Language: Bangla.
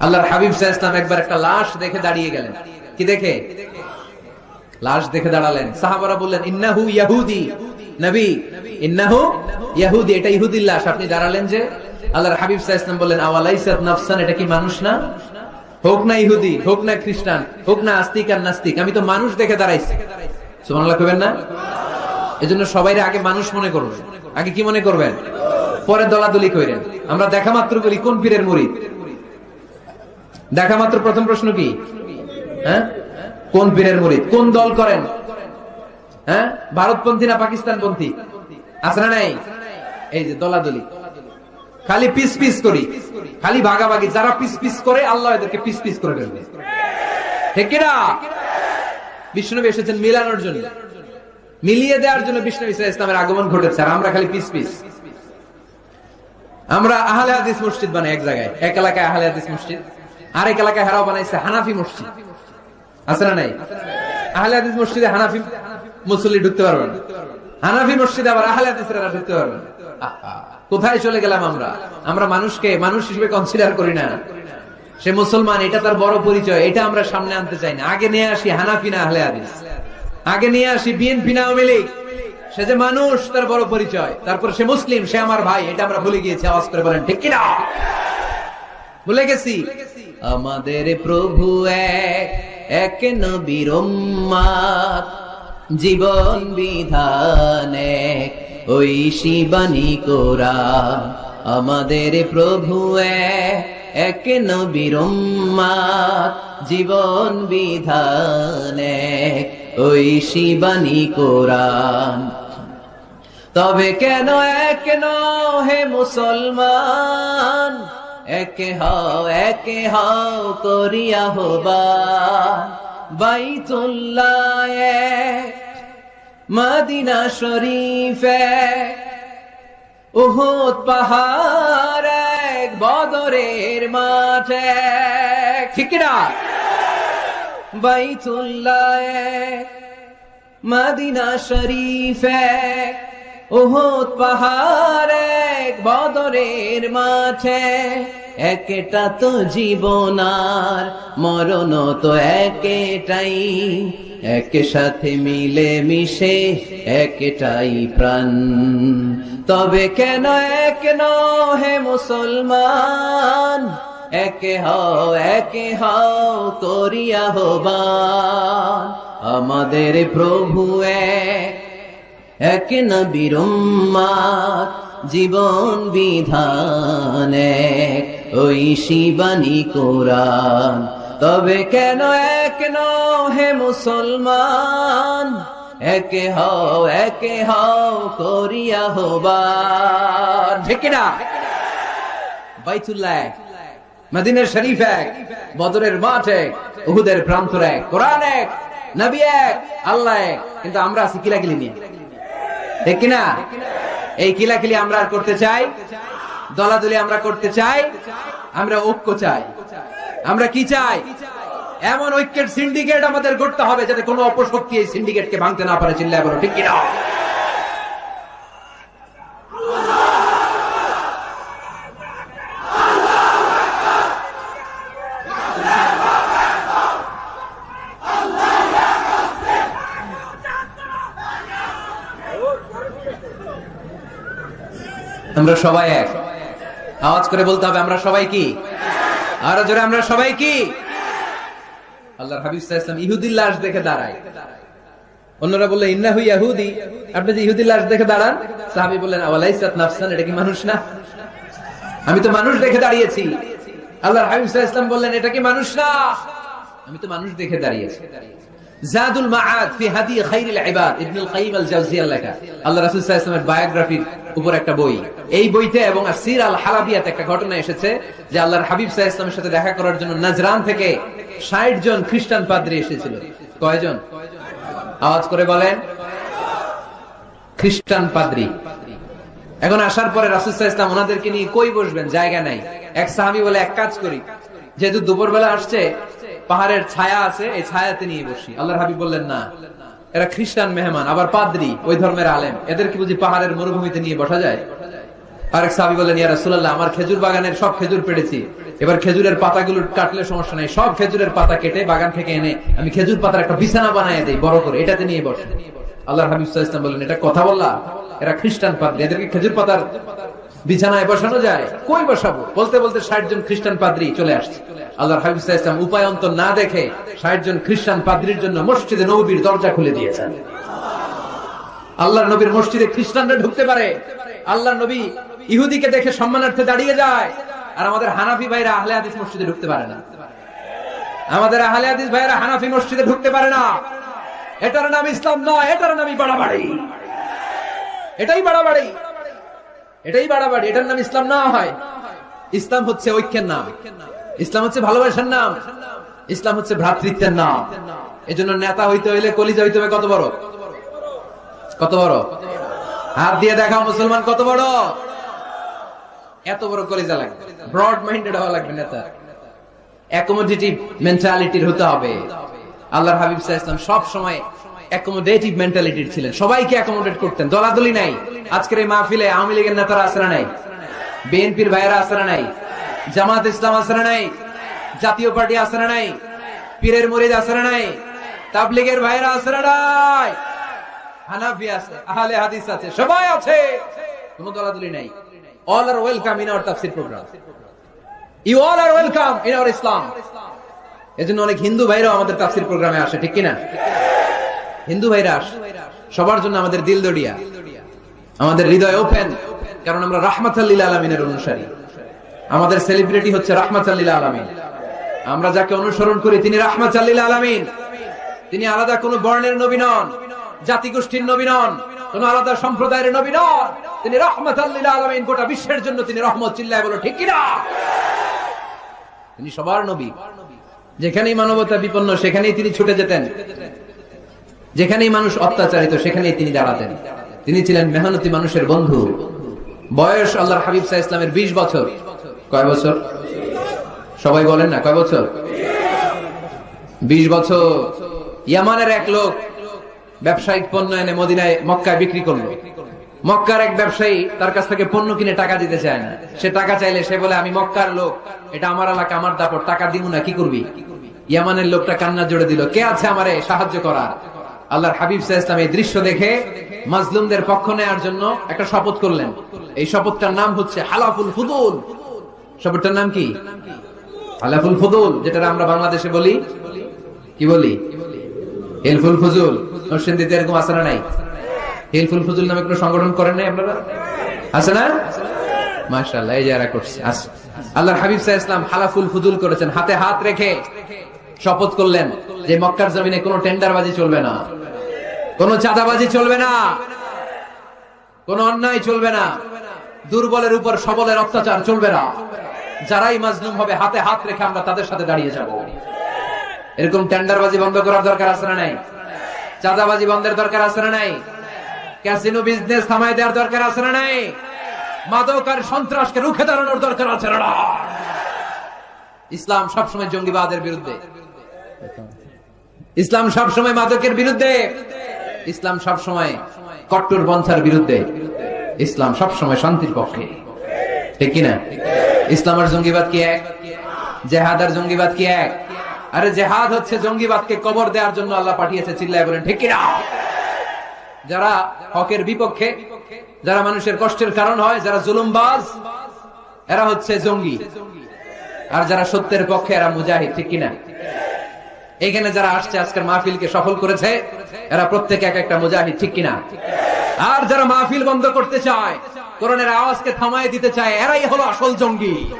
আল্লাহর হাবিব সাহা ইসলাম একবার একটা লাশ দেখে দাঁড়িয়ে গেলেন। কি দেখে? লাশ দেখে দাঁড়ালেন। সাহাবারা বললেন, ইন্নাহু ইয়াহুদি। নবী, ইন্নাহু ইয়াহুদি। এটা ইহুদির লাশ। আপনি দাঁড়ালেন যে আল্লাহর হাবিব সাহা ইসলাম বললেন, আওয়ালাইসাত নাফসান? এটা কি মানুষ না? হোক না ইহুদি, হোক না খ্রিস্টান, হোক না আস্তিক আর নাস্তিক, আমি তো মানুষ দেখে দাঁড়াইছি। সুবহানাল্লাহ কইবেন না? এজন্য সবাই আগে মানুষ মনে করবেন। আগে কি মনে করবেন? পরে দলাদলি কইরেন। আমরা দেখা মাত্র বলি কোন পীরের মুরিদ দেখা মাত্র প্রথম প্রশ্ন কি? হ্যাঁ? কোন পীরের মুরিদ? কোন দল করেন? হ্যাঁ? ভারতপন্থী না পাকিস্তানপন্থী? আছে না নাই? এই যে দলাদলি। খালি পিস পিস করি। খালি ভাগাভাগি। যারা পিস পিস করে, আল্লাহ এদেরকে পিস পিস করে ফেলবে। ঠিক কিনা? বিষ্ণুনবী এসেছেন মিলানোর জন্য। মিলিয়ে দেওয়ার জন্য বিষ্ণু ইসা ইসলামের আগমন ঘটেছে। আর আমরা খালি পিস পিস। আমরা আহলে হাদিস মসজিদ বানাই এক জায়গায়। এক এলাকায় আহলে হাদিস মসজিদ। আরেক এলাকায় হারাও বানাইছে হানাফি মসজিদ। আছে না নাই? আহলে হাদিস মসজিদে হানাফি মুসল্লি ঢুকতে পারবেন হানাফি মসজিদে আবার আহলে হাদিসরা ঢুকতে পারবেন কোথায় চলে গেলাম আমরা? আমরা মানুষকে, মানুষ হিসেবে কনসিডার করি না। সে মুসলমান, এটা তার বড় পরিচয়, এটা আমরা সামনে আনতে চাই না। আগে নিয়ে আসি হানাফি না আহলে হাদিস। আগে নিয়ে আসি বিএনপি না আওয়ামী লীগ। সে যে মানুষ, তার বড় পরিচয়। তারপর সে মুসলিম, সে আমার ভাই, এটা আমরা ভুলে গিয়েছি, আওয়াজ করে বলেন, ঠিক কিনা? ভুলে গেছি? আমাদের প্রভু এক এক নবীর জীবন বিধান এক, ওই শিবানী কোরআন। আমাদের প্রভু এক নবীর জীবন বিধান এক, ওই শিবানী কোরআন। তবে কেন এক হে মুসলমান? একে হও একে হও করিয়া হবা। বাইতুল্লাহ মদিনা শরীফে উহুদ পাহাড় এক বদরের মাঠে। ঠিক না বাইতুল্লাহ মদিনা শরীফে উহুদ পাহাড় এক বদরের মাঠে, একটা তো জীবন আর মরণ তো একেটাই। এক সাথে মিলে মিশে একটাই প্রাণ। তবে কেন এক হে মুসলমান? একে হও একে হও করিয়া হবান আমাদের প্রভু এক এক নবীর জীবন বিধান ওই শিবানী কোরআন, তবে কেন এক হে মুসলমান? একে হও একে হও করিয়া না বাইতুল্লাহ এক, মদিনের শরীফ এক, বদরের মাঠ এক, উহুদের প্রান্তর এক, কোরআন এক, নবী এক, আল্লাহ এক। কিন্তু আমরা আছি কিলাকিলি নিয়ে। ঠিক কিনা? এই কিলাকিলি আমরা আর করতে চাই, দলাদলি আমরা করতে চাই, আমরা ঐক্য চাই। আমরা কি চাই? এমন ঐক্যের সিন্ডিকেট আমাদের করতে হবে যাতে কোনো অপশক্তি এই সিন্ডিকেটকে ভাঙতে না পারে, চিল্লায় বলো, ঠিক কিনা? আমরা সবাই এক। আওয়াজ করে বলতে হবে, আমরা সবাই কি? আরও জোরে, আমরা সবাই কি? আল্লাহর হাবিব আলাইহি ইহুদির লাশ দেখে দাঁড়ায়। অন্যরা বললেন ইন্নাহু ইয়াহুদি। আপনি যে ইহুদির লাশ দেখে দাঁড়ান, সাহাবী বললেন, আওয়ালাইসাত নাফসান, এটা কি মানুষ না? আমি তো মানুষ দেখে দাঁড়িয়েছি। আল্লাহর হাবিব ওয়াসাল্লাম বললেন, এটা কি মানুষ না? আমি তো মানুষ দেখে দাঁড়িয়েছি। জাদুল মাআদ ফি হাদি খাইরিল ইবাদ, ইবনুল কাইয়িম আল জাওজিয়ার লেখা। আল্লাহ রাসূল সাল্লাল্লাহু আলাইহি বায়োগ্রাফির উপর একটা বই। এই বইতে এবং আসির আল হালাবিয়াতে একটা ঘটনা এসেছে যে আল্লাহর হাবিব সাল্লাল্লাহু আলাইহি সাথে দেখা করার জন্য নাজরান থেকে 60 জন খ্রিস্টান কয়জন? আওয়াজ করে বলেন। খ্রিস্টান এখন আসার পরে রাসূল সাল্লাল্লাহু ওনাদেরকে নিয়ে কই বসবেন? জায়গা নাই। এক সাহাবী বলে, এক কাজ করি। যেহেতু দুপুরবেলা আসছে পাহাড়ের ছায়া আছে, এই ছায়াতে নিয়ে বসি। আল্লাহর হাবিব বললেন, না, এরা খ্রিস্টান মেহমান, আবার পাদ্রি, ওই ধর্মের আলেম। এদের কি বুঝি পাহাড়ের মরুভূমিতে নিয়ে বসা যায়? আরেক সাহাবী বললেন, ইয়া রাসূলুল্লাহ, আমার খেজুর বাগানের সব খেজুর পেড়েছি। এবার খেজুরের পাতাগুলো কাটলে সমস্যা নাই, সব খেজুরের পাতা কেটে বাগান থেকে এনে আমি খেজুর পাতার একটা বিছানা বানায় দেই, বড় করে, এটাতে নিয়ে বসে। আল্লাহর হাবিব সাল্লাল্লাহু আলাইহি বললেন, এটা কথা বললা? এরা খ্রিস্টান পাদ্রী, এদেরকে খেজুর পাতার বিছানায় বসানো যায়? কই বসাবো? বলতে বলতে ষাট জন খ্রিস্টান পাদ্রী চলে আসছে। আল্লাহর হাবিব আলাইহি উপায় না দেখে ষাট জন খ্রিস্টান পাদ্রীর জন্য মসজিদে নবীর দরজা খুলে দিয়েছেন। আল্লাহর নবীর মসজিদে খ্রিস্টানরা ঢুকতে পারে। আল্লাহ নবী ইহুদিকে দেখে সম্মানার্থে দাঁড়িয়ে যায়। আর আমাদের হানাফি ভাইরা আহলে হাদিস মসজিদে ঢুকতে পারে না। আমাদের আহলে হাদিস ভাইরা হানাফি মসজিদে ঢুকতে পারে না। এটার নাম ইসলাম নয়, এটার নামই বাড়াবাড়ি। এটাই বাড়াবাড়ি। এটাই বাড়াবাড়ি, এটার নাম ইসলাম না হয়। ইসলাম হচ্ছে ঐক্যের নাম। ইসলাম হচ্ছে ভালোবাসার নাম। ইসলাম হচ্ছে ভ্রাতৃত্বের নাম। এজন্য নেতা হইতে হইলে কলিজা হইতে হবে কত বড়? কত বড়? হাত দিয়ে দেখাও মুসলমান কত বড়? এত বড় কলিজা লাগবে। ব্রড মাইন্ডেড হওয়া লাগবে নেতা। অ্যাকোমোডেটিভ মেন্টালিটির হতে হবে। আল্লাহর হাবিব আলাইহি সব সময় অ্যাকোমোডেটিভ মেন্টালিটির ছিলেন। সবাইকে অ্যাকোমোডেট করতেন। দলাদলি নাই। আজকের এই মাহফিলে আওয়ামী লীগের নেতারা আসরা নাই? বিএনপির ভাইয়েরা আসরা নাই? জামাত ইসলাম আসরা নাই? জাতীয় পার্টি আসরা নাই? পীরের মুরিদ আসরা নাই? তাবলিগের ভাইয়েরা আসরা নাই? হানাফি আছে, আহলে হাদিস আছে, সবাই আছে। কোনো দলাদলি নাই। All are welcome in our Tafsir programme you all are welcome in our ইসলাম এজন্য অনেক হিন্দু ভাইরাও আমাদের তাফসীর প্রোগ্রামে আসে, ঠিক কিনা? হিন্দু ভাইরা সবার জন্য আমাদের দিল দড়িয়া। আমাদের হৃদয় ওপেন, কারণ আমরা রাহমাতাল্লিল আলামিনের অনুসারী। আমাদের সেলিব্রিটি হচ্ছে রাহমাতাল্লিল আলামিন। আমরা যাকে অনুসরণ করি তিনি রাহমাতাল্লিল আলামিন। তিনি আলাদা কোন বর্ণের নবী নন, জাতিগোষ্ঠীর নবী নন, কোন আলাদা সম্প্রদায়ের নবী নন। তিনি রাহমাতাল্লিল আলামিন, গোটা বিশ্বের জন্য তিনি রহমত চিল্লায় বলো, ঠিক কিনা? তিনি সবার নবী। যেখানেই মানবতা বিপন্ন, সেখানেই তিনি ছুটে যেতেন। যেখানেই মানুষ অত্যাচারিত, সেখানেই তিনি দাঁড়াতেন। তিনি ছিলেন মেহনতি মানুষের বন্ধু। বয়স আল্লাহর হাবিব সাহা ইসলামের বিশ বছর। কয় বছর? সবাই বলেন না, কয় বছর? বিশ বছর। ইয়ামানের এক লোক ব্যবসায়িক পণ্য এনে মদিনায়, মক্কায় বিক্রি করল। মক্কার এক ব্যবসায়ী তার কাছ থেকে পণ্য কিনে টাকা দিতে চায় না। সে টাকা চাইলে সে বলে, আমি মক্কার লোক। এটা আমার এলাকা, আমার দাপট। টাকা দিব না, কি করবি? ইয়ামানের লোকটা কান্না জোড়ে দিল, কে আছে আমারে সাহায্য করার? আল্লাহর হাবিব ইসলাম এই দৃশ্য দেখে মাজলুমদের পক্ষ নেওয়ার জন্য একটা শপথ করলেন। এই শপথটার নাম হচ্ছে হালাফুল ফুদুল। শপথটার নাম কি? হালাফুল ফুদুল যেটা আমরা বাংলাদেশে বলি, কি বলি? হেলফুল ফুজুল। নরসিংদীতে এরকম আছে না নাই? হেলফুল ফুজুল নামে কোনো সংগঠন করেন নাই আপনারা? আছে না? মাশাআল্লাহ, এই যারা করছে। আল্লাহর হাবিব সাহা ইসলাম হালাফুল ফুজুল করেছেন। হাতে হাত রেখে। শপথ করলেন যে মক্কার জমিনে কোনো টেন্ডারবাজি চলবে না, কোনো চাঁদাবাজি চলবে না, কোনো অন্যায় চলবে না, দুর্বলের উপর সবলের অত্যাচার চলবে না। যারাই মাজলুম হবে, হাতে হাত রেখে আমরা তাদের সাথে দাঁড়িয়ে যাব। এরকম টেন্ডারবাজি বন্ধ করার দরকার আছে না নাই? চাঁদাবাজি বন্ধের দরকার আছে না নাই? ক্যাসিনো বিজনেস থামায় দেওয়ার দরকার আছে না নাই? মাদক আর সন্ত্রাসকে রুখে দাঁড়ানোর দরকার আছে না ইসলাম সবসময় জঙ্গিবাদের বিরুদ্ধে। ইসলাম সবসময় মাদকের বিরুদ্ধে। ইসলাম সবসময় কট্টর পন্থার বিরুদ্ধে। ইসলাম সবসময় শান্তির পক্ষে। ঠিক কিনা? ইসলাম আর জঙ্গিবাদ কি এক? জেহাদ আর জঙ্গিবাদ কি এক? আরে জেহাদ হচ্ছে জঙ্গিবাদকে কবর দেওয়ার জন্য আল্লাহ পাঠিয়েছে, চিল্লায় বলেন, ঠিক কিনা? যারা হকের বিপক্ষে, যারা মানুষের কষ্টের কারণ হয়, যারা জুলুমবাজ, এরা হচ্ছে জঙ্গি। আর যারা সত্যের পক্ষে, এরা মুজাহিদ, ঠিক কিনা? এখানে যারা আসছে আজকের মাহফিলকে সফল করেছে, এরা প্রত্যেকে এক একটা মুজাহিদ, ঠিক কিনা? আর যারা মাহফিল বন্ধ করতে চায় করোনার আওয়াজকে থামায় দিতে চায়, এরাই হলো আসল জঙ্গি।